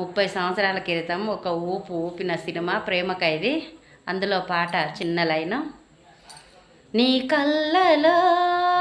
ముప్పై సంవత్సరాల క్రితం ఒక ఊపు ఊపిన సినిమా ప్రేమకైది. అందులో పాట చిన్న లైన్. నీ కళ్ళలో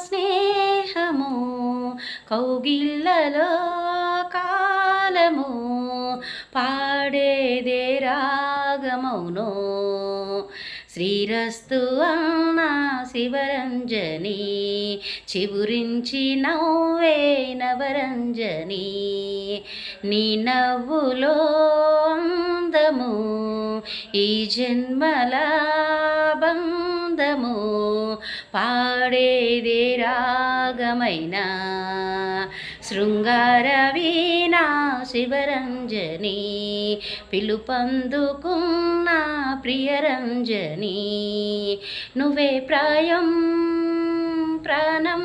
స్నేహము కౌగిళ్ళలో కాలము పాడేదే రాగమౌను. శ్రీరస్తు అన్న శివరంజని చివురించి నవ్వే నవరంజని. నీ నవ్వులో అందము ఈ జన్మలా బంధము పాడేదే రాగమైన శృంగార వీణా శివరంజని పిలుపందుకున్న ప్రియరంజని. నువ్వే ప్రాయం ప్రాణం